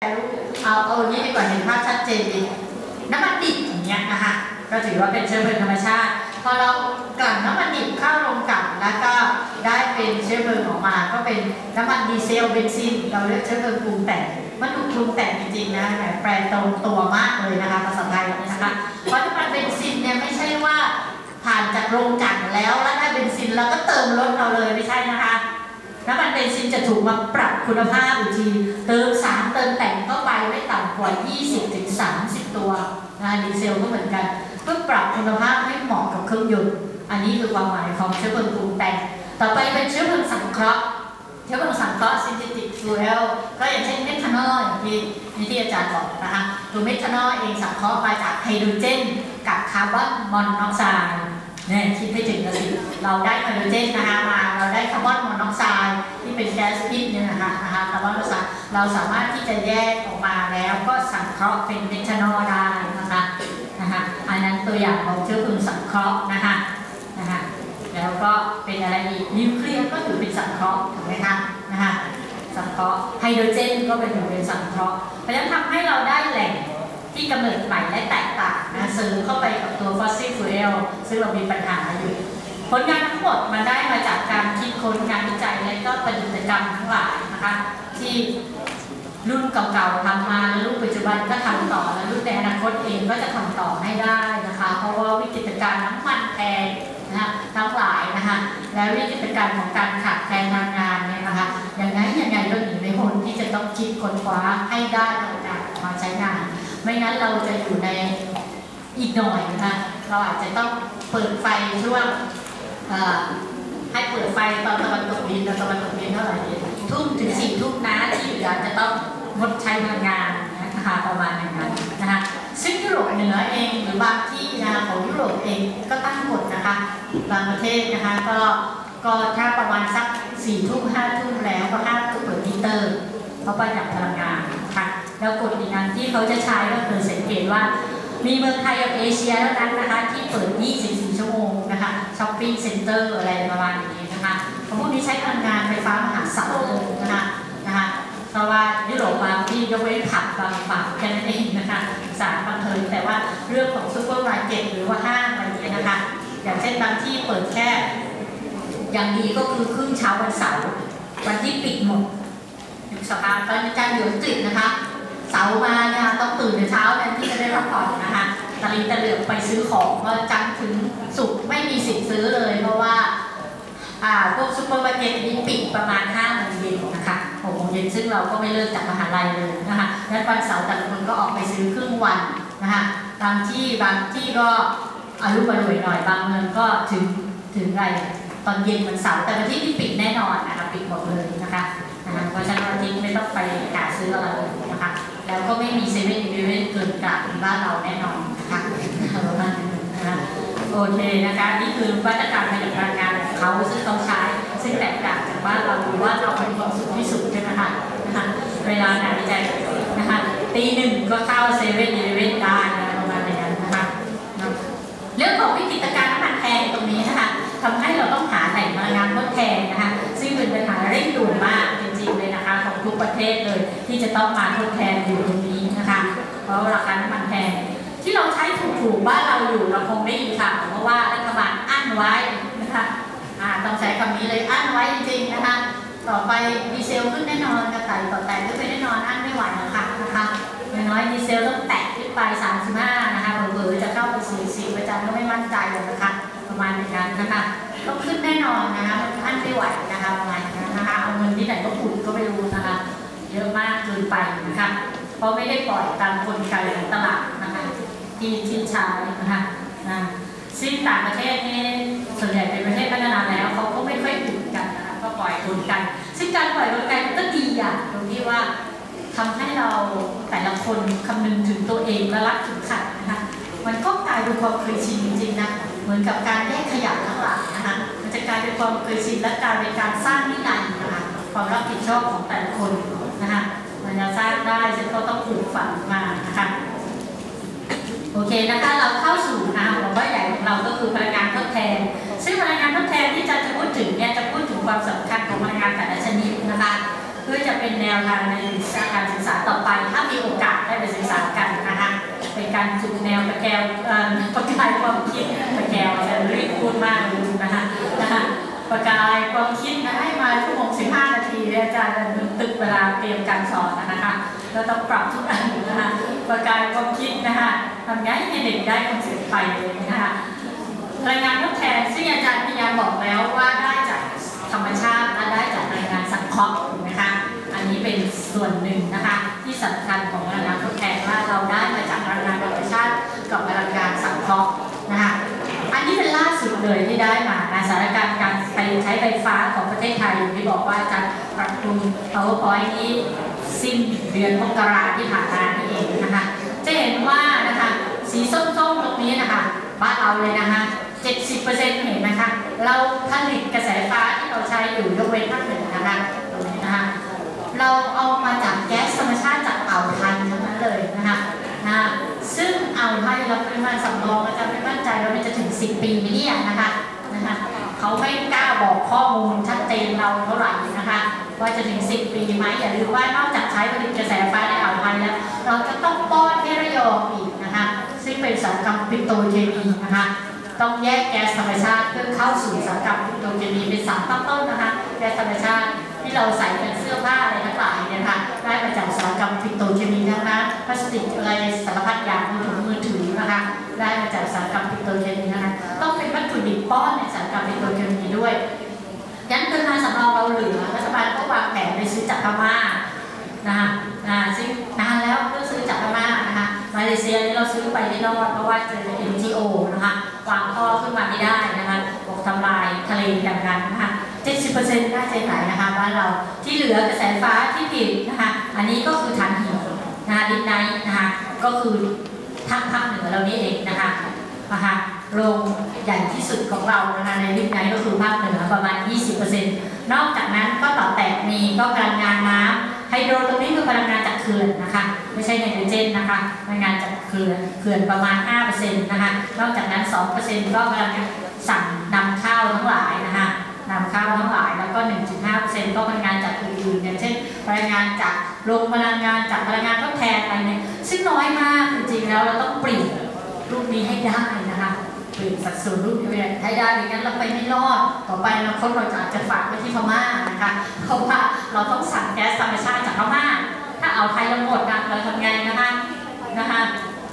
เอาเอาอย่างนี้ดีกว่าเห็นภาพชัดเจนดีน้ำมันดิบอย่างเงี้ยนะคะก็ถือว่าเป็นเชื้อเพลิงธรรมชาติ พอเรากลั่นน้ำมันดิบเข้าโรงกลั่นแล้วก็ได้เป็นเชื้อเพลิงออกมา ก็เป็นน้ำมันดีเซลเบนซินเราเรียกเชื้อเพลิงปรุงแต่งมันดูปรุงแต่งจริงๆนะแหมแปลตรงตัวมากเลยนะคะภาษาไทยนะคะเพราะน้ำมันเบนซินเนี่ยไม่ใช่ว่าผ่านจากโรงกลั่นแล้วแล้วได้เบนซินเราก็เติมรถเราเลยไม่ใช่นะคะ น้ำมันเบนซินจะถูกมาปรับคุณภาพอีกทีเติมสารเติมแต่งเข้าไปไม่ต่ำกว่า 20-30 ตัวนะดีเซลก็เหมือนกัน เพื่อปรับคุณภาพให้เหมาะกับเครื่องยนต์อันนี้คือความหมายของเชื้อเพลิงปรุงแต่งต่อไปเป็นเชื้อเพลิงสังเคราะห์เชื้อเพลิงสังเคราะห์ synthetic fuel ก็อย่างเช่นเมทานอลอย่างที่ที่อาจารย์บอกนะคะตัวเมทานอลเองสังเคราะห์มาจากไฮโดรเจน กับคาร์บอนมอนอกไซด์ เนี่ยคิดไม่ถึงนะสิเราได้ไฮโดรเจนนะคะมาเราได้คาร์บอนมอนอกไซด์ที่เป็นแก๊สพิษเนี่ยนะคะนะคะคาร์บอนมอนอกไซด์เราสามารถที่จะแยกออกมาแล้วก็สังเคราะห์เป็นเมทานอลได้นะคะนะคะอันนั้นตัวอย่างของเชื้อเพลิงสังเคราะห์นะคะนะคะแล้วก็เป็นอะไรอีกนิวเคลียร์ก็ถือเป็นสังเคราะห์ถูกไหมคะนะคะสังเคราะห์ไฮโดรเจนก็เป็นถือเป็นสังเคราะห์เพราะฉะนั้นทำให้เราได้แหล่ง ที่กำเนิดใหม่และแตกต่างนะเสริมเข้าไปกับตัว fossil fuel ซึ่งเรามีปัญหาอยู่ ผลงานทั้งหมดมาได้มาจากการคิดค้นงานวิจัยและก็ปฏิบัติกรรมทั้งหลายนะคะที่รุ่นเก่าๆทำมาแล้วรุ่นปัจจุบันก็ทำต่อและรุ่นในอนาคตเองก็จะทำต่อให้ได้นะคะ เพราะว่าวิกฤตการณ์น้ำมันแพงนะทั้งหลายนะคะและวิกฤตการณ์ของการขาดแคลนพลังงานเนี่ยนะคะอย่างนั้นยังไงก็หนีไม่พ้นที่จะต้องคิดค้นคว้าให้ได้พลังงานออกมาใช้งาน ไม่งั้นเราจะอยู่ในอีกหน่อยนะคะเราอาจจะต้องเปิดไฟช่วงให้เปิดไฟตอนตะวันตกดินตอนตะวันตกดินเท่าไหร่ทุ่มถึงสี่ทุ่มนะที่เหลือจะต้องงดใช้พลังงานนะคะประมาณอย่างนั้นนะคะซึ่งยุโรปเหนือเองหรือบางที่นะคะของยุโรปเองก็ตั้งกฎนะคะ บางประเทศนะคะก็ก็ถ้าประมาณสักสี่ทุ่มห้าทุ่มแล้วก็ห้ามเปิดมิเตอร์เพราะประหยัดพลังงาน แล้วกฎอีกอันที่เขาจะใช้ก็คือสังเกตว่า มีเมืองไทยกับเอเชียเท่านั้นนะคะที่เปิด 24 ชั่วโมงนะคะช้อปปิ้งเซ็นเตอร์อะไรประมาณนี้นะคะเพราะพวกนี้ใช้พลังงานไฟฟ้ามหาศาลเลยนะคะนะคะเพราะว่ายุโรปบางที่ยกเว้นผับบางฝั่งแค่นั้นเองนะคะสารบันเทิงแต่ว่าเรื่องของซูเปอร์มาร์เก็ตหรือว่าห้างอะไรอย่างเงี้ยนะคะอย่างเช่นบางที่เปิดแค่ อย่างดีก็คือครึ่งเช้าวันเสาร์วันที่ปิดหมดยุคสภาตอนอาจารย์อยู่อังกฤษนะคะ เสาร์มาเนี่ยต้องตื่นแต่เช้าแทนที่จะได้พักผ่อนนะคะตะลิงตะเหลือกไปซื้อของก็จันทร์ถึงศุกร์ไม่มีสิทธิ์ซื้อเลย เพราะว่าอ่าพวกซูเปอร์มาร์เก็ตนี้ปิดประมาณ5โมงเย็นนะคะ6โมงเย็นซึ่งเราก็ไม่เลิกจากมหาลัยเลยนะคะแล้ววันเสาร์แต่ละคนก็ออกไปซื้อครึ่งวันนะคะบางที่บางที่ก็อารุมารวยหน่อยบางเมืองก็ถึงถึงไรตอนเย็นวันเสาร์แต่วันที่ที่ปิดแน่นอนนะคะปิดหมดเลยนะคะเพราะฉะนั้นวันทิตย์ไม่ต้องไปหาซื้ออะไรเลยนะคะ แล้วก็ไม่มีเซเว่นอีเลฟเว่นเกินกลางบ้านเราแน่นอนค่ะประมาณนั้นนะคะโอเคนะคะนี่คือวัตกรระหยัดพลังงานของเขาซึ่งเขาใช้ ซึ่งแตกต่างจากบ้านเราหรือว่าเราเป็นความสุขที่สุดใช่ไหมคะนะคะเวลางานวิจัยนะคะตีหนึ่งก็เข้าเซเว่นอีเลฟเว่นได้ ที่จะต้องมาทดแทนอยู่ตรงนี้นะคะ เพราะราคาน้ำมันแพงที่เราใช้ถูกๆบ้านเราอยู่เราคงไม่มีค่ะเพราะว่ารัฐบาลอั้นไว้นะคะต้องใช้คำนี้เลยอั้นไว้จริงๆนะคะ ต่อไปดีเซลขึ้นแน่นอนกระต่ายต่อแต่ขึ้นไปแน่นอนอั้นไม่ไหวแล้วค่ะนะคะอยน้อยดีเซลต้องแตะขึ้นไป 35 นะคะเบอร์จะเข้าไป40อาจารย์ก็ไม่มั่นใจเลยนะคะประมาณนั้นนะคะต้องขึ้นแน่นอนนะคะมันอั้นไม่ไหวนะคะประมาณนั้นนะคะเอาเงินที่ไหนก็ขุดก็ไม่รู้นะคะ เยอะมากเกินไปนะคะเพราะไม่ได้ปล่อยตามกลไกของตลาดนะคะที่ที่ใช้นะคะนะซึ่งต่างประเทศนี่ส่วนใหญ่เป็นประเทศพัฒนาแล้วเขาก็ไม่ค่อยขุดกันนะคะก็ปล่อยกลไกซึ่งการปล่อยกลไกมันก็ดีอย่างตรงที่ว่าทำให้เราแต่ละคนคำนึงถึงตัวเองและรักถึงขัดนะคะมันก็กลายเป็นความเคยชินจริงๆนะเหมือนกับการแยกขยะทั้งหลายนะคะมันจะกลายเป็นความเคยชินและกลายเป็นการสร้างนิรันดร์นะคะความรับผิดชอบของแต่ละคน นะคะมันจะสร้างได้ซึ่งก็ต้องปลูกฝังมานะคะโอเคนะคะเราเข้าสู่นะหัวข้อใหญ่ของเราก็คือพลังงานทดแทน ซึ่งพลังงานทดแทนที่จะจะพูดถึงเนี่ยจะพูดถึงความสำคัญของพลังงานแต่ละชนิดนะคะเพื่อจะเป็นแนวทางในการศึกษาต่อไป ถ้ามีโอกาสได้ไปศึกษากันนะคะเป็นการจุดแนวประแกวประกายความคิดประแกวจะรีบพูดมากเลย ประกายความคิดนะให้มาชั่วโมง15 นาทีอาจารย์จะตึกเวลาเตรียมการสอนนะคะเราต้องปรับทุกอันนะคะประกายความคิดนะคะทำไงให้เด็กได้คอนเซ็ปต์ไปเลยนะคะรายงานทดแทนซึ่งอาจารย์พยายามบอกแล้วว่าได้จากธรรมชาติและได้จากรายงานสังเคราะห์ถูกไหมคะอันนี้เป็นส่วนหนึ่งนะคะที่สำคัญของรายงานทดแทนว่าเราได้มาจากรายงานธรรมชาติกับรายงานสังเคราะห์นะคะอันนี้เป็นล่าสุดเลยที่ได้มานะสถานการณ์การ ใช้ไฟฟ้าของประเทศไทยอย่างที่บอกว่าจะปรับปรุง PowerPoint นี้สิ้นเดือนมกราที่ผ่านมานี่เองนะคะ จะเห็นว่านะคะสีส้มๆตรงนี้นะคะบ้านเราเลยนะคะ70%เห็นไหมคะ เราผลิตกระแสไฟฟ้าที่เราใช้อยู่ยกเว้นภาคเหนือนะคะตรงนี้นะคะ เราเอามาจากแก๊สธรรมชาติจากอ่าวไทยทั้งนั้นเลยนะคะนะซึ่งอ่าวไทยเราปริมาณสำรองอาจารย์ไม่มั่นใจว่ามันจะถึง 10 ปีไหมเนี่ยนะคะนะคะเขาไม่กล้า บอกข้อมูลชัดเจนเราเท่าไหร่นะคะว่าจะถึง 10 ปีไหมอย่าลืมว่านอกจากใช้ผลิตกระแสไฟฟ้าในอ่าวไทยแล้ว เราจะต้องป้อนให้ระยองอีกนะคะซึ่งเป็นสารกรรมปิโตรเคมีนะคะต้องแยกแก๊สธรรมชาติเพื่อเข้าสู่สารกรรมปิโตรเคมีเป็นสารตั้งต้นนะคะแก๊สธรรมชาติ ที่เราใส่เป็นเสื้อผ้าอะไรทั้งหลายเนี่ยนะคะได้มาจากอุตสาหกรรมปิโตรเคมีทั้งนั้นพลาสติกอะไรสารพัดอย่างมือถือมือถือนะคะได้มาจากอุตสาหกรรมปิโตรเคมีนะคะต้องเป็นวัตถุดิบป้อนในอุตสาหกรรมปิโตรเคมีด้วยยันเงินมาสำรองเราเหลือรัฐบาลก็วางแผนไปซื้อจากพม่านะคะนะซึ่งนานแล้วเพื่อซื้อจากพม่านะคะมาเลเซียนี่เราซื้อไปไม่รอดเพราะว่าเจอ NGO นะคะวางท่อขึ้นมาไม่ได้นะคะบอกทำลายทะเลอย่างนั้นนะคะ 70%ได้ใจไหนนะคะบ้านเราที่เหลือกระแสฟ้าที่ผิดนะคะอันนี้ก็คือฐานหินนะคะดินไนท์นะคะก็คือทางภาคเหนือเรานี่เองนะคะนะคะโรงใหญ่ที่สุดของเรานะคะในลิฟไนก็คือภาคเหนือประมาณ 20%นอกจากนั้นก็ต่อแตกมีก็พลังงานน้ำไฮโดรตรงนี้คือพลังงานจากเขื่อนนะคะไม่ใช่ไนโตรเจนนะคะพลังงานจากเขื่อนเขื่อนประมาณ 5%นะคะนอกจากนั้น 2%ก็พลังงานสั่งนำเข้าทั้งหลายนะคะ นำเข้าทั้งหลาย แล้วก็ 1.5%ก็พลังงานจากอื่นๆอย่างเช่นพลังงานจากโรงพลังงานจากพลังงานทดแทนอะไรเนี่ยซึ่งน้อยมากจริงๆแล้วเราต้องเปลี่ยนรูปนี้ให้ได้นะคะเปลี่ยนสัดส่วนรูปนี้ให้ได้ไม่งั้นเราไปไม่รอดต่อไปเราคนเราจะอาจจะฝากไว้ที่พม่านะคะเพราะว่าเราต้องสั่งแก๊สธรรมชาติจากพม่าถ้าเอาไทยเราหมดนะเราทำไงนะคะนะคะ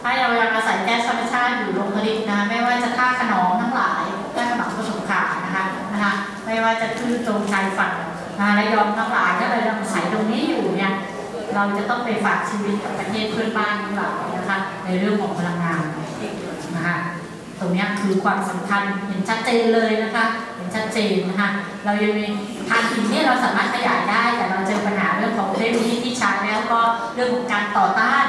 ถ้เรายังอาศัยแก๊สธรรมชาติอยู่โรงผลิตนะไม่ว่าจะท่าขนองทั้งหลาย ไม่ว่าจะขึ้นตรงชายฝั่งนะระยองทั้งหลายถ้าเรายังอาศัยตรงนี้อยู่เนี่ยเราจะต้องไปฝากชีวิตกับประเทศเพื่อนบ้านของเรานะคะในเรื่องของพลังงานนะคะตรงนี้คือความสำคัญเห็นชัดเจนเลยนะคะเห็นชัดเจนนะคะเรายังมีทานหินเนี่เราสามารถขยายได้ แต่เราเจอปัญหาเรื่องของเทคโนโลยีที่ใช้แล้วก็เรื่องของการต่อต้าน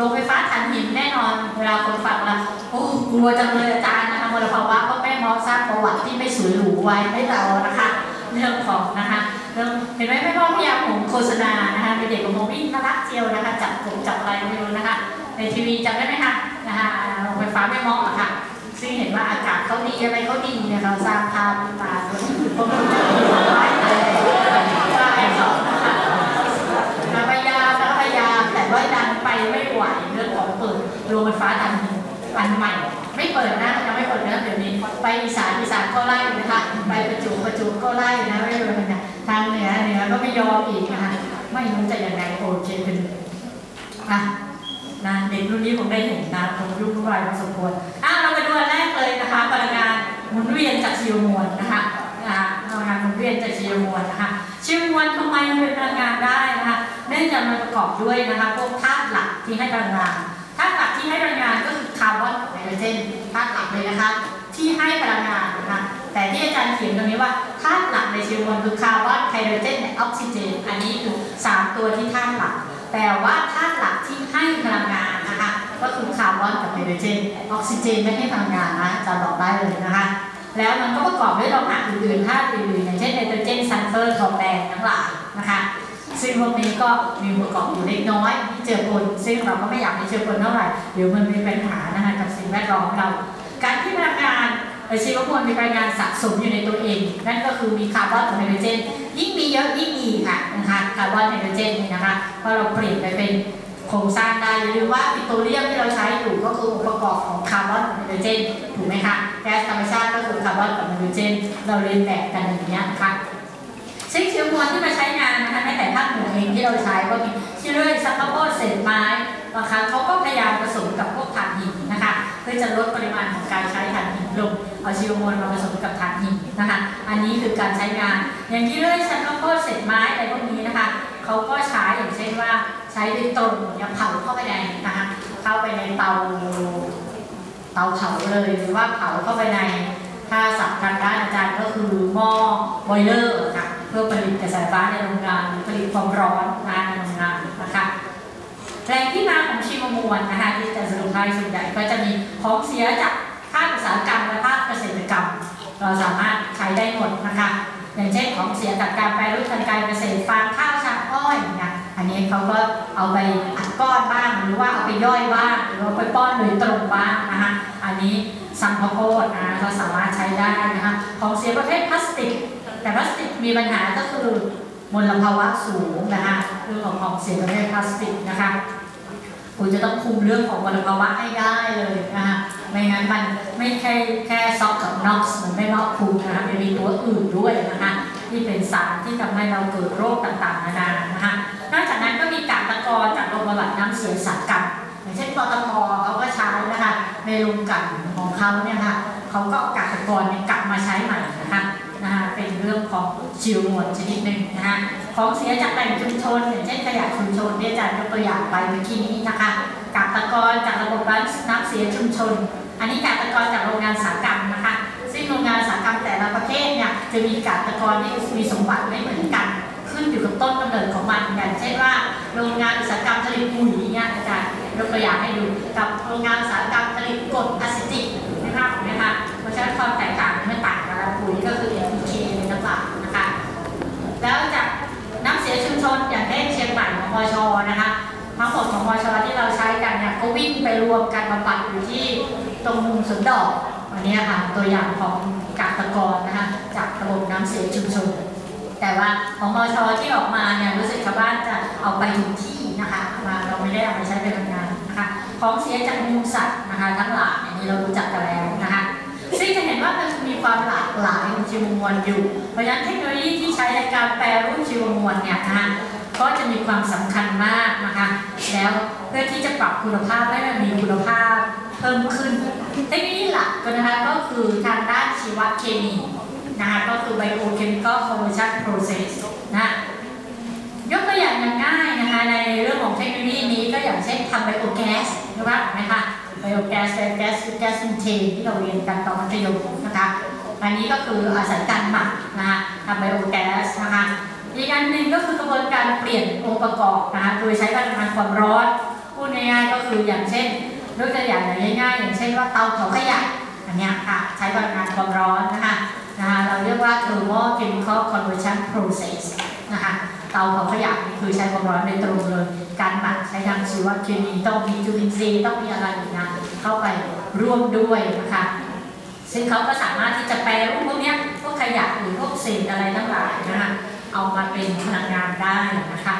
รงไฟฟ้าถ่านหินแน่นอนเวลาคนฟังแล้วโอ้กลัวจังเลยอาจารย์นะคะมลภาวะก็แม่มอสร้างประวัติที่ไม่สวยหรูไว้ให้เรานะคะเรื่องของนะคะเรื่องเห็นไหมแม่พ่อพยายามผมโฆษณานะคะเป็นเด็กของโมวิ่งน่ารักเจียวนะคะจับผมจับอะไรไม่รู้นะคะ ในทีวีจำได้ไหมคะนะคะโรงไฟฟ้าแม่มออะค่ะซึ่งเห็นว่าอากาศเขาดีอะไรเขาดีเนี่ยเราสร้างภาพขึ้นมาโดยที่พวกเราจะมีไว้เลยใช่ค่ะพยายามแล้วพยายามแต่ว่าดันไปไม่ไหวเรื่องของเปิด โรงไฟฟ้าอันอันใหม่ ไม่เปิดนะยังไม่เปิดนะเดี๋ยวนี้ไปอีสานอีสานก็ไล่นะคะไปประจุประจุก็ไล่นะไม่รู้นะทางเหนือเหนือก็ไม่ยอมอีกนะคะไม่รู้จะยังไงโอเคเป็นอะนะเด็กรุ่นนี้ผมได้เห็นนะผมยุ่งวุ่นวายพอสมควรอะเราไปดูอันแรกเลยนะคะพลังงานหมุนเวียนจากชีวมวลนะคะนะคะพลังงานหมุนเวียนจากชีวมวลนะคะชีวมวลทำไมมันเป็นพลังงานได้นะคะ เนื่องจากมันประกอบด้วยนะคะพวกธาตุหลักที่ให้พลังงาน ธาตุหลักที่ให้พลังงานก็คือคาร์บอนไนโตรเจนธาตุหลักเลยนะคะ ที่ให้พลังงานนะคะ แต่ที่อาจารย์เขียนตรงนี้ว่าธาตุหลักในชีวมวลคือคาร์บอนไฮโดรเจนและออกซิเจน อันนี้คือ 3 ตัวที่ธาตุหลัก แต่ว่าธาตุหลักที่ให้พลังงานนะคะ ก็คือคาร์บอนกับไฮโดรเจน ออกซิเจนไม่ให้พลังงานนะจารย์บอกได้เลยนะคะแล้วมันก็ประกอบด้วยโลหะอื่นๆธาตุอื่นๆอย่างเช่นไนโตรเจนซัลเฟอร์ทองแดงทั้งหลายนะคะ ซึ่งพวกนี้ก็มีประกอบอยู่เล็กน้อยที่เจอปนซึ่งเราก็ไม่อยากให้เจอปนเท่าไหร่เดี๋ยวมันมีปัญหานะคะกับสิ่งแวดล้อมเรา การที่พลังงานชีวมวลมีพลังงานสะสมอยู่ในตัวเอง นั่นก็คือมีคาร์บอนกับไฮโดรเจน ยิ่งมีเยอะยิ่งดีค่ะนะคะคาร์บอนไฮโดรเจนนี่นะคะเพราะเราเปลี่ยนไปเป็นโครงสร้างได้อย่าลืมว่าปิโตรเลียมที่เราใช้อยู่ก็คือองค์ประกอบของคาร์บอนกับไฮโดรเจนถูกไหมคะแก๊สธรรมชาติก็คือคาร์บอนกับไฮโดรเจน เราเรียนแบบกันอย่างนี้นะคะ ซึ่งชีวมวลที่มาใช้งานนะคะในแต่ภาคเหนือเองที่เราใช้ก็มีชื่อเรื่อยซักข้าวโพดเศษไม้บางครั้งเขาก็พยายามผสมกับพวกถ่านหินนะคะเพื่อจะลดปริมาณของการใช้ถ่านหินลงเอาชีวมวลมาผสมกับถ่านหินนะคะ อันนี้คือการใช้งาน อย่างที่เรื่อยซักข้าวโพดเศษไม้อะไรพวกนี้นะคะเขาก็ใช้อย่างเช่นว่าใช้โดยตรงเนี่ยเผาเข้าไปในนะคะเข้าไปในเตาเตาเผาเลยหรือว่าเผาเข้าไปในถ้าศัพท์ทางด้านอาจารย์ก็คือหม้อบอยเลอร์ค่ะ เพื่อผลิตกระแสไฟฟ้าในโรงงานผลิตความร้อนนะในโรงงานนะคะแหล่งที่มาของชีวมวลนะคะที่จะสรุปให้ส่วนใหญ่ก็จะมีของเสียจากภาคอุตสาหกรรมและภาคเกษตรกรรม เราสามารถใช้ได้หมดนะคะอย่างเช่นของเสียจากการแปรรูปทางการเกษตรฟางข้าวชาอ้อยเงี้ยอันนี้เขาก็เอาไปอัดก้อนบ้างหรือว่าเอาไปย่อยบ้างหรือว่าไปป้อนโดยตรงบ้างนะคะอันนี้ซัมพโพดนะเราสามารถใช้ได้นะคะของเสียประเภทพลาสติก แต่พลาสติกมีปัญหาก็คือมลภาวะสูงนะคะเรื่องของของเสียประเภทพลาสติกนะคะคุณจะต้องคุมเรื่องของมลภาวะให้ได้เลยนะคะไม่งั้นมันไม่แค่แค่ซอกกับน็อกซ์มันไม่รอบคุมนะคะมันมีตัวอื่นด้วยนะคะที่เป็นสารที่ทำให้เราเกิดโรคต่างๆนานานะคะนอกจากนั้นก็มีกากตะกอนจากโรงบำบัดน้ำเสียสักกับอย่างเช่นปตทเขาก็ใช้นะคะในโรงกันของเขาเนี่ยค่ะเขาก็เอากากตะกอนเนี่ยกลับมาใช้ใหม่นะคะ นะคะเป็นเรื่องของชีวมวลชนิดหนึ่งนะคะของเสียจากแหล่งชุมชนอย่างเช่นขยะชุมชนที่อาจารย์ยกตัวอย่างไปเมื่อกี้นี้นะคะกากตะกอนจากระบบน้ำเสียชุมชน อันนี้กากตะกอนจากโรงงานสาหกรรมนะคะ ซึ่งโรงงานสาหกรรมแต่ละประเภทเนี่ยจะมีกากตะกอนที่มีสมบัติไม่เหมือนกัน ขึ้นอยู่กับต้นกำเนิดของมันอย่างเช่นว่าโรงงานอุตสาหกรรมผลิตปุ๋ยเนี่ยอาจารย์ยกตัวอย่างให้ดูกับโรงงานอุตสาหกรรมผลิตกรดอะซิติกนะคะเห็นไหมคะเพราะฉะนั้นความแตกต่างไม่ต่างกันแล้วปุ๋ยก็คือ NPK ในน้ำเปล่านะคะ แล้วจากน้ำเสีย ชนอย่างเช่นเชียงใหม่ของมชนะคะทั้งหมดของมชที่เราใช้กันเนี่ยก็วิ่งไปรวมกันบำบัดอยู่ที่ตรงมุมสวนดอกอันนี้ค่ะตัวอย่างของกากตะกอนนะคะจากระบบน้ำเสียชุมชน แต่ว่าของมชที่ออกมาเนี่ยรู้สึกชาวบ้านจะเอาไปทุกที่นะคะมาเราไม่ได้เอาไปใช้เป็นพลังงานนะคะของเสียจากมูลสัตว์นะคะทั้งหลายอันนี้เรารู้จักกันแล้วนะคะ ซึ่งจะเห็นว่ามันมีความหลากหลายของชีวมวลอยู่ เพราะฉะนั้นเทคโนโลยีที่ใช้ในการแปรรูปชีวมวลเนี่ยนะคะก็จะมีความสำคัญมากนะคะ แล้วเพื่อที่จะปรับคุณภาพให้มันมีคุณภาพเพิ่มขึ้น เทคโนโลยีหลักก็นะคะก็คือทางด้านชีวเคมีนะคะก็คือ biochemical conversion process นะยกตัวอย่างง่ายนะคะในเรื่องของเทคโนโลยีนี้ก็อย่างเช่นทำไบโอแก๊สรู้ป่ะไหมคะ ไบโอแก๊สไบโอแก๊สคือแก๊สมีเทนที่เราเรียนกันตอนมัธยมนะคะอันนี้ก็คืออาศัยการหมักนะคะทำไบโอแก๊สนะคะอีกอันหนึ่งก็คือกระบวนการเปลี่ยนองค์ประกอบนะคะโดยใช้พลังงานความร้อนพูดง่ายๆก็คืออย่างเช่นยกตัวอย่างอย่างง่ายๆอย่างเช่นว่าเตาเผาขยะอันนี้ค่ะใช้พลังงานความร้อนนะคะนะคะเราเรียกว่า thermal chemical conversion process นะคะ เตาเผาขยะนี่คือใช้ความร้อนโดยตรงเลย การหมักใช้ทางชีวเคมีต้องมีจุลินทรีย์ต้องมีอะไรอย่างเงี้ยเข้าไปร่วมด้วยนะคะซึ่งเขาก็สามารถที่จะแปลรูปพวกเนี้ยพวกขยะหรือพวกเศษอะไรทั้งหลายนะคะเอามาเป็นพลังงานได้นะคะ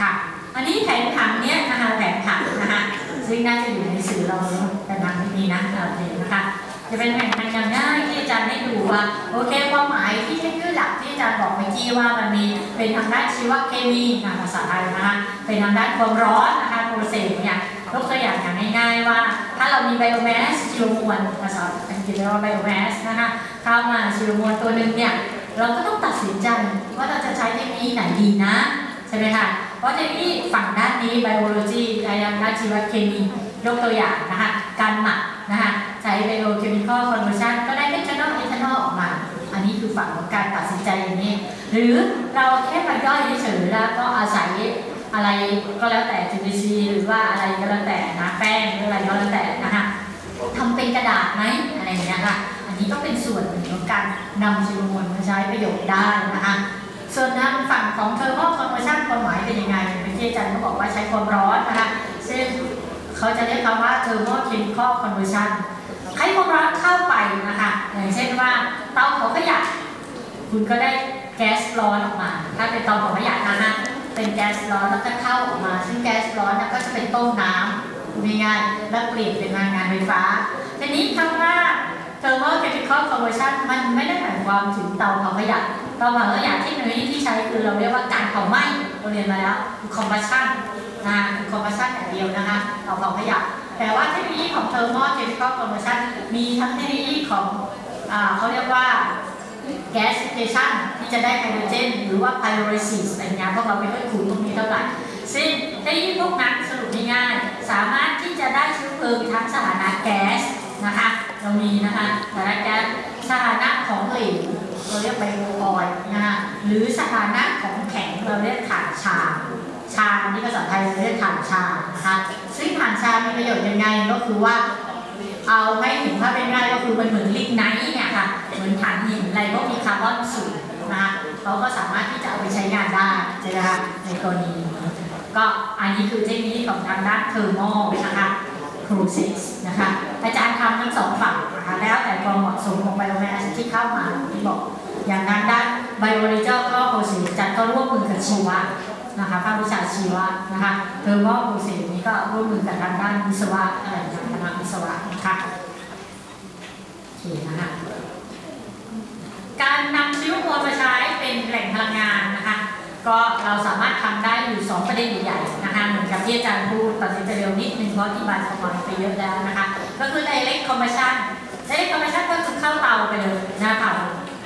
ค่ะอันนี้แผนผังเนี้ยนะคะแผนผังนะคะซึ่งน่าจะอยู่ในสื่อเราแต่นำไม่มีนะเราเห็นนะคะ จะเป็นแผนผังอย่างง่ายที่อาจารย์ให้ดูว่าโอเคความหมายที่ชื่อหลักที่อาจารย์บอกเมื่อกี้ว่ามันมีเป็นทางด้านชีวเคมีนะภาษาไทยนะคะเป็นทางด้านความร้อนนะคะโปรเซสเนี่ยยกตัวอย่างอย่างง่ายๆว่า ถ้าเรามีไบโอแมสชีวมวลภาษาอังกฤษเรียกว่าไบโอแมสนะคะเข้ามาชีวมวลตัวหนึ่งเนี่ยเราก็ต้องตัดสินใจว่าเราจะใช้เทคโนโลยีไหนดีนะใช่ไหมคะเพราะเทคโนโลยีฝั่งด้านนี้ biology ทางด้านชีวเคมียกตัวอย่างนะคะการหมักนะคะ ช้ biochemical conversion ก็ได้ methanol ethanol ออกมา อันนี้คือฝั่งของการตัดสินใจอย่างนี้ หรือเราแค่มาย่อยเฉยๆแล้วก็อาศัยอะไรก็แล้วแต่จุลินทรีย์หรือว่าอะไรก็แล้วแต่นะแป้งหรืออะไรก็แล้วแต่นะคะทำเป็นกระดาษไหมอะไรอย่างเงี้ยค่ะอันนี้ก็เป็นส่วนหนึ่งของการนำชีวมวลมาใช้ประโยชน์ได้นะคะส่วนทางฝั่งของเทอร์โมคอนเวอร์ชันความหมายเป็นยังไงเมื่อกี้อาจารย์เขาบอกว่าใช้ความร้อนนะคะซึ่งเขาจะเรียกคำว่าเทอร์โมเคมีคอลคอนเวอร์ชัน ให้ความร้อนเข้าไปนะคะอย่างเช่นว่าเตาเผาขยะคุณก็ได้แก๊สร้อนออกมา ถ้าเป็นเตาเผาขยะนะคะเป็นแก๊สร้อนแล้วก็เข้าออกมา ซึ่งแก๊สร้อนนะก็จะเป็นต้มน้ำพูดง่ายๆแล้วเปลี่ยนเป็นพลังงานไฟฟ้าทีนี้คำว่า thermal chemical conversion มันไม่ได้หมายความถึงเตาเผาขยะเตาเผาขยะที่มันที่ใช้คือเราเรียกว่าการเผาไหม้เราเรียนมาแล้วคือ combustion นะคือ combustion อย่างเดียวนะคะเตาเผาขยะ แต่ว่าเทคโนโลยีของ thermal chemical conversion มีทั้งเทคโนโลยีของอเขาเรียกว่า gasification ที่จะได้ไฮโดรเจน หรือว่า pyrolysis อะไรเงี้ยพวกเราไม่ค่อยคุ้นตรงนี้เท่าไหร่ซึ่งเทคโนโลยีพวกนั้นสรุปง่ายๆสามารถที่จะได้เชื้อเพลิงทั้งสถานะแก๊สนะคะเรามีนะคะสถานะแก๊สสถานะของเหลวเราเรียกไบโอออยนะคะหรือสถานะของแข็งเราเรียกถ่านชา ชานี่ภาษาไทยเราเรียกถ่านชานะคะซึ่งถ่านชามีประโยชน์ยังไงก็คือว่า เอาให้เห็นภาพง่ายๆก็คือมันเหมือนลิกไนท์เนี่ยค่ะเหมือนถ่านหินอะไรก็มีคาร์บอนสูงนะคะเขาก็สามารถที่จะเอาไปใช้งานได้ใช่ไหมคะในกรณีก็อันนี้คือเทคนิคของทางด้านเทอร์โมนะคะ process นะคะอาจารย์ทำทั้งสองฝั่งนะคะแล้วแต่ความเหมาะสมของไบโอแมสที่เข้ามาที่บอกอย่างนั้นด้านไบโอ l ิจ a l ก็ process อาจารย์ก็ร่วมมือกับชีวะ นะคะภาควิชาชีวะนะคะเทอร์โม process นี้ก็ร่วมมือกับทางด้านวิศวะอะไรอย่างเงี้ยคณะวิศวะนะคะโอเคนะคะการนำซิลิโคนมาใช้เป็นแหล่งพลังงานนะคะก็เราสามารถทำได้อยู่ 2 ประเด็นใหญ่ๆนะคะเหมือนกับที่อาจารย์พูดตอนนี้จะเร็วนิดนึงเพราะที่บานสมองไปเยอะแล้วนะคะ ก็คือ direct combustion direct combustion ก็คือเข้าเตาไปเลยนะเตา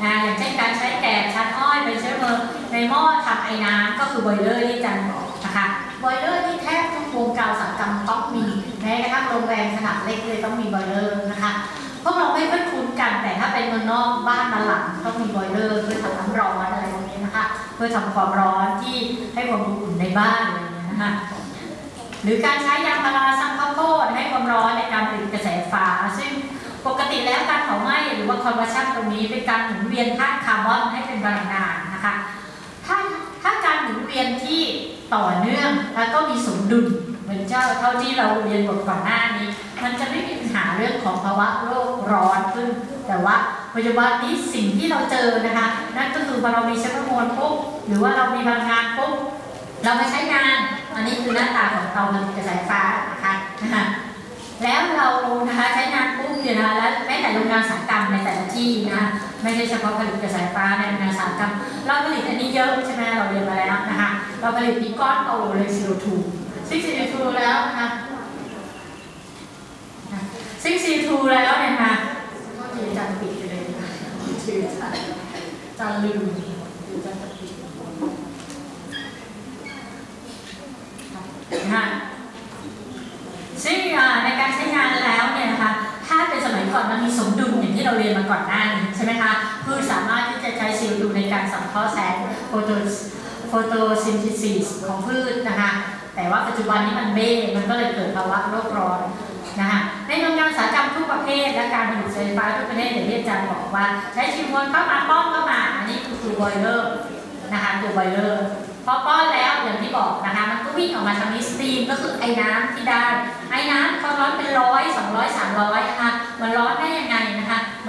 นะอย่างเช่นการใช้แก๊สชั้นอ้อยเป็นเชื้อเพลิงในหม้อทำไอ้น้ำก็คือ boiler ที่อาจารย์บอกนะคะ boiler ที่แทบทุกวงการสาหกรรมต้องมีแม้กระทั่งโรงแรมขนาดเล็กเลยต้องมี boiler นะคะพวกเราไม่ค่อยคุ้นกันแต่ถ้าเป็นเมืองนอกบ้านมาหลังต้องมีบอยเลอร์เพื่อทำน้ำร้อนอะไรพวกนี้นะคะเพื่อทำความร้อนที่ให้ความอบอุ่นในบ้านอะไรอย่างเงี้ยนะคะหรือการใช้ยางพาราซักข้าวโพดให้ความร้อนในการผลิตกระแสไฟฟ้าซึ่งปกติแล้วการ หม้หรือว่าคอนเวอร์ชันตรงนี้เป็นการหมุนเวียนธาตุคาร์บอนให้เป็นพลังงานนะคะถ้าถ้าการหมุนเวียนที่ต่อเนื่องแล้วก็มีสมดุลเหมือนเจ้าเท่าที่เราเรียนบทก่อนหน้านี้ มันจะไม่มีปัญหาเรื่องของภาวะโลกร้อนขึ้น แต่ว่าปัจจุบันนี้สิ่งที่เราเจอนะคะนั่นก็คือพอเรามีเชื้อเพลิงปุ๊บหรือว่าเรามีพลังงานปุ๊บเราไปใช้งาน อันนี้คือหน้าตาของเตาผลิตกระแสไฟฟ้านะคะ แล้วเรานะคะใช้งานปุ๊บเนี่ยนะแล้วแม้แต่โรงงานสาหกรรมในแต่ละที่นะไม่ใช่เฉพาะผลิตกระแสไฟฟ้าในโรงงานสาหกรรมเราผลิตอันนี้เยอะใช่ไหมเราเรียนมาแล้วนะคะเราผลิตมีก้อนโตเลย CO2 ซึ่ง CO2 แล้วนะคะซึ่ง C2 แล้วเนี่ยค่ะก็ถือจันปิดไปเลยนะจันจันลืมจันปิดนะคะซึ่งในการใช้งานแล้วเนี่ยนะคะ ถ้าเป็นสมัยก่อนมันมีสมดุลอย่างที่เราเรียนมา ก่อนหน้านี้ใช่ไหมคะพืชสามารถที่จะใช้ CO2 ในการสังเคราะห์แสงโฟโตโฟโตซินธิซิสของพืชนะคะ แต่ว่าปัจจุบันนี้มันเบ้มันก็เลยเกิดภาวะโลกร้อนนะคะในโรงงานอุตสาหกรรมทุกประเภทและการผลิตไฟฟ้าทุกประเภทอย่างที่อาจารย์บอกว่า ใช้ชิมวนเข้ามาป้อนเข้ามา อันนี้คือตัวบอยเลอร์นะคะตัวบอยเลอร์พอป้อนแล้วอย่างที่บอกนะคะมันก็วิ่งออกมาทางนี้สตรีมก็คือไอ้น้ำที่ได้ไอ้น้ำควาร้อนเป็นร้อยสองร้อยสามร้อยนะคะมันร้อนได้ยังไง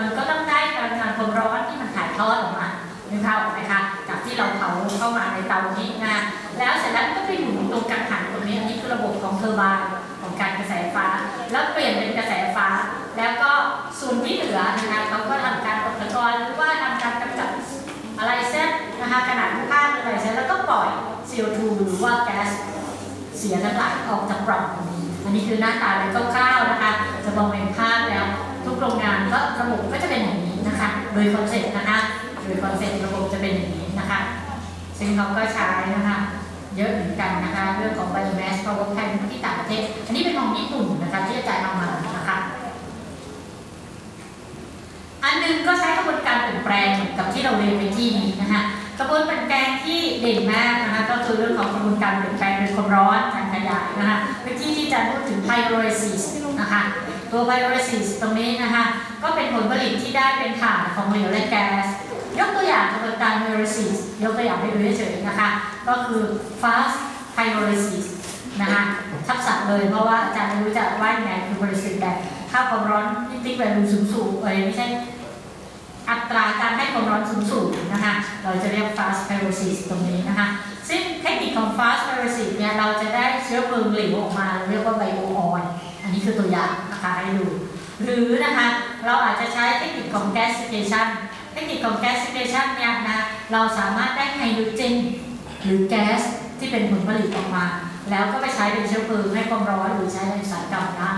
มันก็ต้องได้การงานความร้อนที่มันถ่ายทอดออกมานึกภาพออกไหมคะจากที่เราเผาเข้ามาในเตานี้นะแล้วเสร็จแล้วก็ไปหมุนตรงกังหันตรงนี้อันนี้คือระบบของเทอร์บน์ของการกระแสไฟฟ้า แล้วเปลี่ยนเป็นกระแสไฟฟ้า แล้วก็ส่วนที่เหลือนะคะเขาก็ทำการตกตะกอนหรือว่าทำการกำจัดอะไรเส้นนะคะขนาดผ้าอะไรเส้นแล้วก็ปล่อย CO2 หรือว่าแก๊สเสียทั้งหลายออกจากปล่องนี้อันนี้คือหน้าตาเลยคร่าวๆนะคะ จะมองเป็นภาพแล้ว ทุกโรงงานก็ระบบก็จะเป็นอย่างนี้นะคะ โดยคอนเซ็ปต์นะคะ โดยคอนเซ็ปต์ระบบจะเป็นอย่างนี้นะคะ ซึ่งเขาก็ใช้นะคะเยอะเหมือนกันนะคะเรื่องของ biomass power plant ที่ต่างประเทศอันนี้เป็นของญี่ปุ่นนะคะที่อาจารย์เอามานะคะอันหนึงก็ใช้กระบวนการเปลี่ยนแปลงเหมือนกับที่เราเรียนไปที่นี้นะคะกระบวนการเปลี่ยนแปลงที่เด่นมากนะคะก็คือเรื่องของกระบวนการเปลี่ยนแปลงโดยความร้อนการขยายนะคะเป็นที่ที่อาจารย์พูดถึง pyrolysis นะคะ ตัว pyrolysis ตรงนี้นะคะก็เป็นผลผลิตที่ได้เป็นถ่านของเหลวและแก๊ส ยกตัวอย่างกระบวนการ pyrolysis ยกตัวอย่างให้ดูเฉยๆนะคะ ก็คือ fast pyrolysis นะคะทับศัพท์เลยเพราะว่าอาจารย์รู้จะว่ายังไงคือ pyrolysis แบบค่าความร้อนที่ติ๊กแวลูสูงสูงเอ้ยไม่ใช่อัตราการให้ความร้อนสูงสูงนะคะเราจะเรียก fast pyrolysis ตรงนี้นะคะซึ่งเทคนิคของ fast pyrolysis เนี่ยเราจะได้เชื้อเพลิงเหลวออกมาเรียกว่าไบโอออยล์อันนี้คือตัวอย่าง นะคะให้ดูหรือนะคะเราอาจจะใช้เทคนิคของ gasification เทคนิคของ gasification เนี่ยนะเราสามารถได้ไฮโดรเจนหรือแก๊สที่เป็นผลผลิตออกมา แล้วก็ไปใช้เป็นเชื้อเพลิงให้ความร้อนหรือใช้ในอุตสาหกรรมได้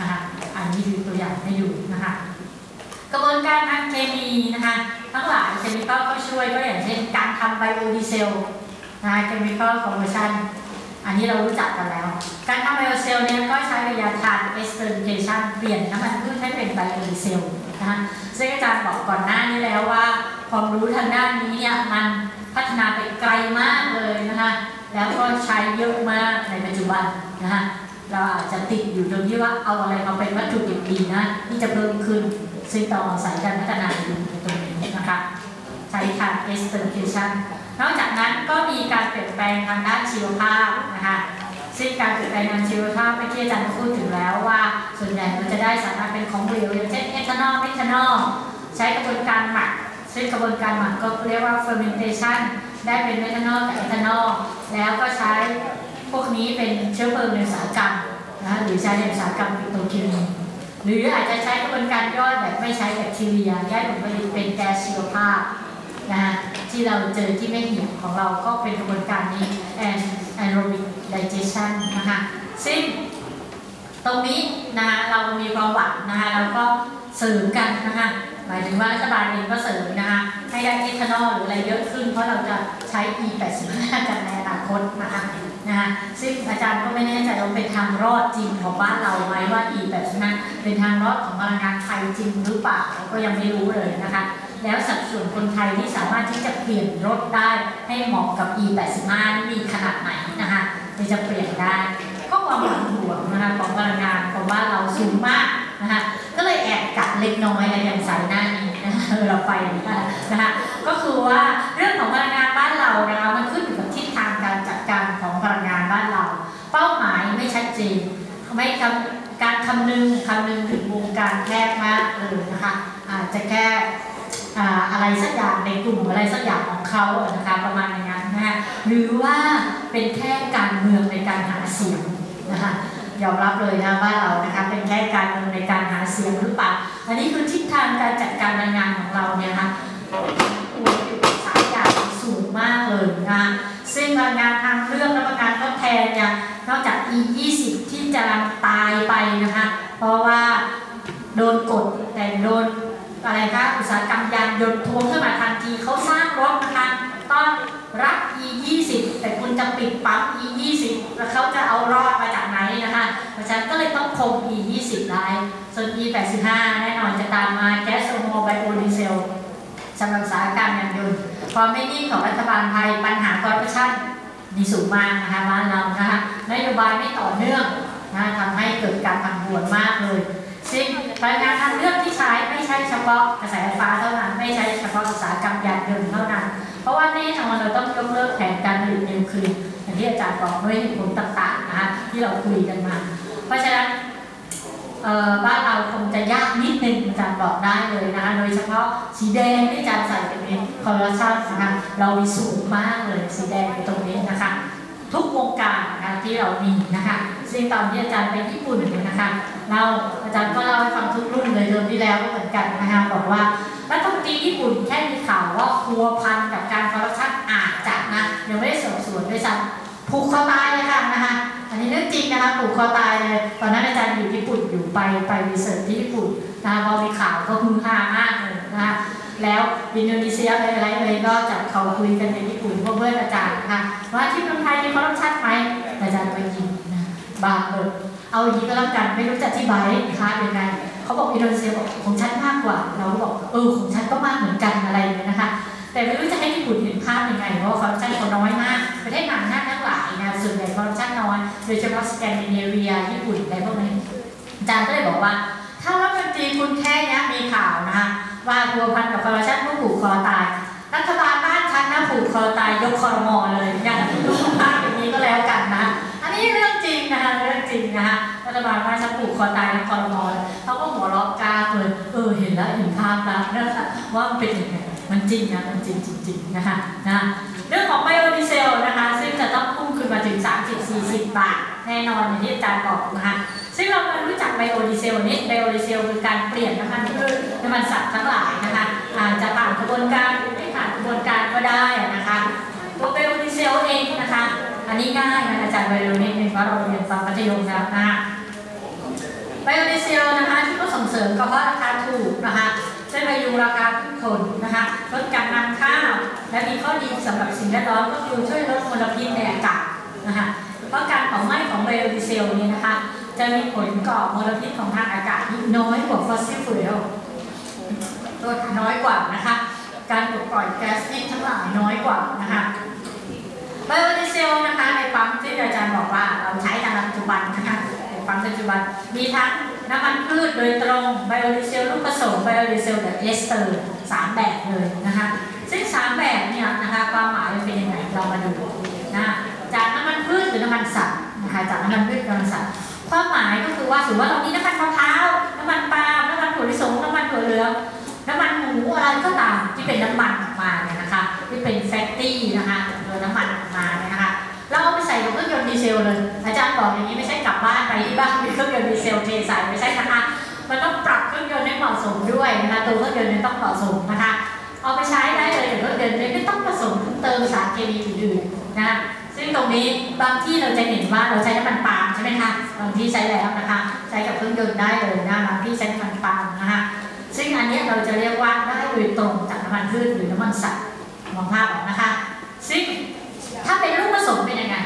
นะคะอันนี้คือตัวอย่างให้ดูนะคะกระบวนการทางเคมีนะคะทั้งหลายเคมีคอลก็ช่วยก็อย่างเช่นการทำไบโอดีเซลนะคะเคมีคอคอมเบชัน อันนี้เรารู้จักกันแล้ว การทำไบโอเซลเนี่ยก็ใช้ระยะทางเอสเตอร์เ t ชันเปลี่ยนน้ำมันพืชให้เป็นไบโอดีเซลนะคะซึ่งอาจารย์บอกก่อนหน้านี้แล้วว่า ความรู้ทางด้านนี้เนี่ยมันพัฒนาไปไกลมากเลยนะคะแล้วก็ใช้เยอะมากในปัจจุบันนะคะเราอาจจะติดอยู่ตรงที่ว่าเอาอะไรมาเป็นวัตถุดิบดีนะที่จะเพิ่มขึ้นซึ่งต่ออายการพัฒนาอยู่ในตรงนี้นะคะใช้ทาง esterification น นอกจากนั้นก็มีการเปลี่ยนแปลงทางด้านชีวภาพนะคะซึ่งการเปลี่ยนแปลงทางชีวภาพเมื่อกี้อาจารย์พูดถึงแล้วว่า ส่วนใหญ่มันจะได้สารเป็นของเหลวอย่างเช่นเอทานอลเมทานอลใช้กระบวนการหมักซึ่งกระบวนการหมักก็เรียกว่า fermentation ได้เป็นเมทานอลกับเอทานอลแล้วก็ใช้พวกนี้เป็นเชื้อเพลิงในอุตสาหกรรมนะหรือใช้ในอุตสาหกรรมปิโตรเคมีหรืออาจจะใช้กระบวนการย่อยแบบไม่ใช้แบคทีเรียย่อยผลผลิตเป็นแก๊สชีวภาพนะฮะ ที่เราเจอที่ไม่เหี่ยวของเราก็เป็นกระบวนการนี้ anaerobic digestion นะคะซึ่งตรงนี้นะคะเรามีความหวังนะคะแล้วก็เสริมกันนะคะหมายถึงว่ารัฐบาลเองก็เสริมนะคะให้ได้เอทานอลหรืออะไรเยอะขึ้น เพราะเราจะใช้ E85 กันในอนาคตนะคะนะคะซึ่งอาจารย์ก็ไม่แน่ใจว่าเป็นทางรอดจริงของบ้านเราไหมว่า E85 เป็นทางรอดของพลังงานไทยจริงหรือเปล่าก็ยังไม่รู้เลยนะคะ แล้วสัดส่วนคนไทยที่สามารถที่จะเปลี่ยนรถได้ให้เหมาะกับ E85 มีขนาดไหนนะคะที่จะเปลี่ยนได้ ก็ความหวังบวกนะคะของพลังงานของบ้าเราสูงมากนะคะก็เลยแอบกัดเล็กน้อยในอย่างใส่หน้านี้นะคะเราไปนะคะก็คือว่าเรื่องของพลังงานบ้านเรานะคะมันขึ้นอยู่กับทิศทางการจัดการของพลังงานบ้านเรา เป้าหมายไม่ชัดเจนไม่คำการคำนึงคำนึงถึงวงการแคบมากเลยนะคะอาจจะแค่ อะไรสักอย่างในกลุ่มอะไรสักอย่างของเขาอะนะคะประมาณอย่างนั้นนะคะหรือว่าเป็นแค่การเมืองในการหาเสียงนะคะยอมรับเลยนะบ้านเรานะคะเป็นแค่การเมืองในการหาเสียงหรือเปล่าอันนี้คือทิศทางการจัดการแรงงานของเราเนี่ยนะคะตัวอยู่สายอย่างสูงมากเลยนะซึ่งพลังงานทางเลือกและพลังงานทดแทนเนี่ยนอกจาก E 20 ที่จะตายไปนะคะเพราะว่าโดนกดแต่โดน อะไรคะอุตสาหกรรมยานยนต์ทวงขึ้นมาทันทีเขาสร้างรถนะคะต้องรับ E 20แต่คุณจะปิดปั๊ม E 20แล้วเขาจะเอารอดมาจากไหนนะคะเพราะฉะนั้นก็เลยต้องคง E 20ได้ส่วน E 85แน่นอนจะตามมาแก๊สโซโมไบโอดีเซลสำหรับอุตสาหกรรมยานยนต์ความไม่นิ่งของรัฐบาลไทยปัญหาคอร์รัปชันมีสูงมากนะคะบ้านเรานะคะนโยบายไม่ต่อเนื่องนะทำให้เกิดการผันผวนมากเลยซึ่ง พลังงานทางเลือกที่ใช้ไม่ใช่เฉพาะกระแสไฟฟ้าเท่านั้น ไม่ใช่เฉพาะอุตสาหกรรมยานยนต์เท่านั้น เพราะว่าแน่นอนเราต้องยกเลิกแผนการผลิตนิวเคลียร์อย่างที่อาจารย์บอกด้วยเหตุผลต่างๆนะคะที่เราคุยกันมา เพราะฉะนั้นบ้านเราคงจะยากนิดนึงอาจารย์บอกได้เลยนะคะโดยเฉพาะสีแดงที่อาจารย์ใส่ตรงนี้คอร์รัปชันนะคะเรามีสูงมากเลยสีแดงตรงนี้นะคะ ทุกวงการนะคะที่เรามีนะคะ ซึ่งตอนที่อาจารย์ไปญี่ปุ่นเนี่ยนะคะเราอาจารย์ก็เล่าให้ฟังทุกรุ่นเลยเทอมที่แล้วก็เหมือนกันนะคะบอกว่ารัฐมนตรีญี่ปุ่นแค่มีข่าวว่าพัวพันกับการคอร์รัปชันอาจจะนะยังไม่ได้สอบสวนด้วยซ้ำผูกคอตายเลยค่ะนะคะอันนี้เรื่องจริงนะคะผูกคอตายเลย ตอนนั้นอาจารย์อยู่ญี่ปุ่นอยู่ไปไปรีเสิร์ชที่ญี่ปุ่นนะคะพอมีข่าวก็ฮือฮามากเลยนะคะแล้วอินโดนีเซียอะไรอะไรเลยก็จับเขาคุยกันในญี่ปุ่นพวกเพื่อนอาจารย์นะคะว่าที่เมืองไทยมีคอร์รัปชันไหมอาจารย์ไปยิง บางเลยเอาอย่างนี้ก็แล้วกันไม่รู้จะอธิบายค้ายังไงเขาบอกอินโดนีเซียบอกของฉันมากกว่า เราก็บอกเออของฉันก็มากเหมือนกันอะไรอย่างเงี้ยนะคะ แต่ไม่รู้จะให้ญี่ปุ่นเห็นภาพยังไงเพราะว่าคอร์รัปชันเขาน้อยมากประเทศต่างชาติทั้งหลายนะส่วนใหญ่คอร์รัปชันน้อยโดยเฉพาะสแกนดิเนเวียญี่ปุ่นอะไรพวกนี้อาจารย์ก็เลยบอกว่า ถ้ารัฐมนตรีคุณแค่เนี้ยมีข่าวนะคะว่าพัวพันกับคอร์รัปชันผู้ผูกคอตายรัฐบาลบ้านฉันนะผูกคอตายยกคอรมอเลยอย่า ฐบาลว่าจะปลูกคอตายในคอรมอเขาก็หัวเราะกล้าเลยเออเห็นแล้วเห็นภาพแล้วนะคะว่ามันเป็นยังไงมันจริงนะมันจริงจริงๆนะคะนะเรื่องของไบโอดีเซลนะคะ ซึ่งจะต้องพุ่งขึ้นมาถึง 30-40 บาท แน่นอนอย่างที่อาจารย์บอกนะคะซึ่งเรามารู้จักไบโอดีเซลนี้ไบโอดีเซลคือการเปลี่ยนน้ำมันพืชน้ำมันสัตว์ทั้งหลายนะคะอาจจะผ่านกระบวนการหรือไม่ผ่านกระบวนการก็ได้นะคะตัวไบโอดีเซลเองนะคะ อันนี้ง่ายนะอาจารย์ไบโอนิดนึงเพราะเราเรียนตอนมัธยมแล้วนะคะ ไบโอดีเซลนะคะที่ก็ส่งเสริมก็เพราะราคาถูกนะคะช่วยพยุงราคาพืชผลนะคะลดการนำข้าว และมีข้อดีสำหรับสิ่งแวดล้อมก็คือช่วยลดมลพิษในอากาศนะคะเพราะการเผาไหม้ของไบโอดีเซลเนี่ยนะคะ จะมีผลก่อมลพิษของทางอากาศที่น้อยกว่าฟอสซิลฟูเอลตัวน้อยกว่านะคะ การปลดปล่อยแก๊สพิษทั้งหลายน้อยกว่านะคะไบโอดีเซลนะคะในปั๊มที่อาจารย์บอกว่าเราใช้ในปัจจุบันนะคะ ปัมปัจจุบัน มีทั้งน้ำมันพืชโดยตรงไบโอดีเซลลูกผสมไบโอดีเซลแบบเอสเตอร์สามแบบเลยนะคะซึ่งสามแบบเนี่ยนะคะความหมายมันเป็นยังไงเรามาดูนะจากน้ำมันพืชหรือน้ำมันสัตว์นะคะจากน้ำมันพืชน้ำมันสัตว์ความหมายก็คือว่าสมมติว่าเรามีน้ำมันมะพร้าวน้ำมันปาล์มน้ำมันถั่วลิสงน้ำมันถั่วเหลืองน้ำมันหมูอะไรก็ตามที่เป็นน้ำมันออกมาเนี่ยนะคะที่เป็นแฟตตี้นะคะโดยน้ำมันออกมาเนี่ยนะคะ เราเอาไปใส่กับเครื่องยนต์ดีเซลเลย อาจารย์บอกอย่างนี้ไม่ใช่กลับบ้านไปที่บ้านมีเครื่องยนต์ดีเซลเทใส่ไม่ใช่นะคะ มันต้องปรับเครื่องยนต์ให้เหมาะสมด้วยนะคะตัวเครื่องยนต์นี่ยต้องเหมาะสมนะคะ เอาไปใช้ได้เลยแต่เครื่องยนต์นี่ยไม่ต้องผสมเติมสารเคมีอื่นๆนะซึ่งตรงนี้บางที่เราจะเห็นว่าเราใช้น้ำมันปาล์มใช่ไหมคะบางที่ใช้แล้วนะคะ ใช้กับเครื่องยนต์ได้เลยนะบางที่ใช้น้ำมันปาล์มนะคะซึ่งอันนี้เราจะเรียกว่าได้โดยตรงจากน้ำมันพืชหรือน้ำมันสัตว์มองภาพออกนะคะ ซึ่ง ถ้าเป็นลูกผสมเป็นยังไง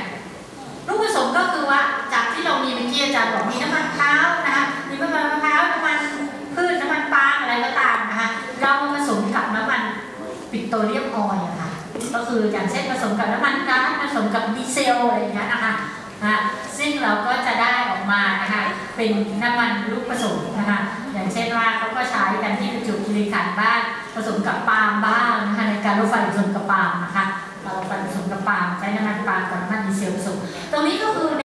ลูกผสมก็คือว่าจากที่เรามีเมื่อกี้อาจารย์บอกมีน้ำมันมะพร้าวนะคะมีน้ำมันมะพร้าวน้ำมันพืชน้ำมันปาล์มอะไรก็ตามนะคะเรามาผสมกับน้ำมันปิโตรเลียมออยล์อะค่ะก็คืออย่างเช่นผสมกับน้ำมันก๊าซผสมกับดีเซลอะไรอย่างเงี้ยนะคะอ่าซึ่งเราก็จะได้ออกมานะคะเป็นน้ำมันลูกผสมนะคะอย่างเช่นว่าเขาก็ใช้กันที่ประจุคีรีขันบ้างผสมกับปาล์มบ้างนะคะในการรถไฟผสมกับปาล์มนะคะ เราไฟผสมกับปาล์มใช้น้ำมันปาล์มกับน้ำมันดีเซลผสมตรงนี้ก็คือ